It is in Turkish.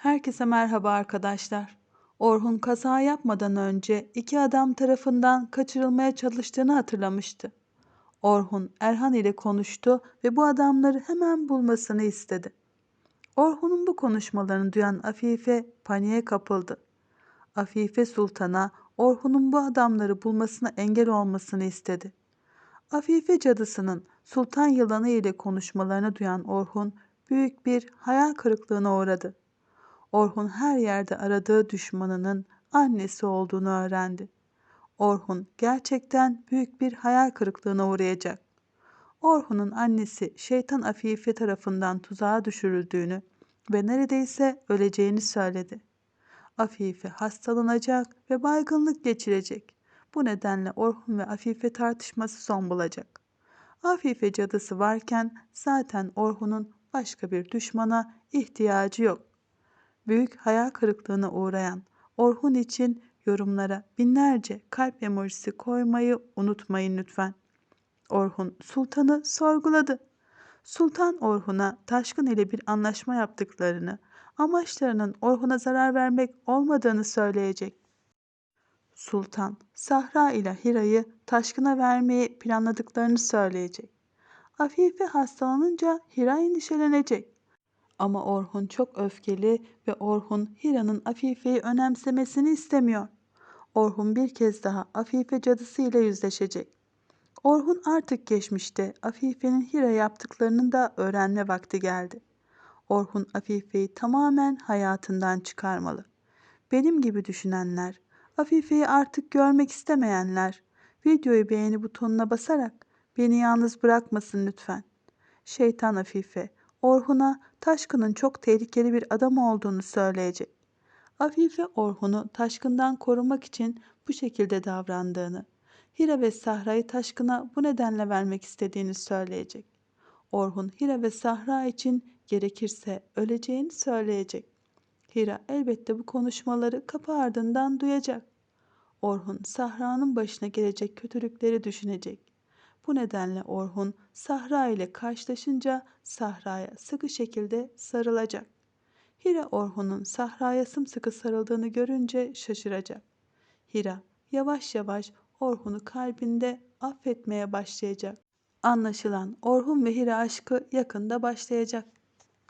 Herkese merhaba arkadaşlar. Orhun kaza yapmadan önce iki adam tarafından kaçırılmaya çalıştığını hatırlamıştı. Orhun Erhan ile konuştu ve bu adamları hemen bulmasını istedi. Orhun'un bu konuşmalarını duyan Afife paniğe kapıldı. Afife Sultan'a Orhun'un bu adamları bulmasına engel olmasını istedi. Afife cadısının sultan yılanı ile konuşmalarını duyan Orhun büyük bir hayal kırıklığına uğradı. Orhun her yerde aradığı düşmanının annesi olduğunu öğrendi. Orhun gerçekten büyük bir hayal kırıklığına uğrayacak. Orhun'un annesi şeytan Afife tarafından tuzağa düşürüldüğünü ve neredeyse öleceğini söyledi. Afife hastalanacak ve baygınlık geçirecek. Bu nedenle Orhun ve Afife tartışması son bulacak. Afife cadısı varken zaten Orhun'un başka bir düşmana ihtiyacı yok. Büyük hayal kırıklığına uğrayan Orhun için yorumlara binlerce kalp emojisi koymayı unutmayın lütfen. Orhun sultanı sorguladı. Sultan Orhun'a Taşkın ile bir anlaşma yaptıklarını, amaçlarının Orhun'a zarar vermek olmadığını söyleyecek. Sultan, Sahra ile Hira'yı Taşkın'a vermeyi planladıklarını söyleyecek. Afife hastalanınca Hira endişelenecek. Ama Orhun çok öfkeli ve Orhun Hira'nın Afife'yi önemsemesini istemiyor. Orhun bir kez daha Afife cadısı ile yüzleşecek. Orhun artık geçmişte Afife'nin Hira yaptıklarının da öğrenme vakti geldi. Orhun Afife'yi tamamen hayatından çıkarmalı. Benim gibi düşünenler, Afife'yi artık görmek istemeyenler, videoyu beğeni butonuna basarak beni yalnız bırakmasın lütfen. Şeytan Afife, Orhun'a Taşkın'ın çok tehlikeli bir adam olduğunu söyleyecek. Afife Orhun'u Taşkın'dan korumak için bu şekilde davrandığını, Hira ve Sahra'yı Taşkın'a bu nedenle vermek istediğini söyleyecek. Orhun Hira ve Sahra için gerekirse öleceğini söyleyecek. Hira elbette bu konuşmaları kapı ardından duyacak. Orhun Sahra'nın başına gelecek kötülükleri düşünecek. Bu nedenle Orhun Sahra ile karşılaşınca Sahra'ya sıkı şekilde sarılacak. Hira Orhun'un Sahra'ya sımsıkı sarıldığını görünce şaşıracak. Hira yavaş yavaş Orhun'u kalbinde affetmeye başlayacak. Anlaşılan Orhun ve Hira aşkı yakında başlayacak.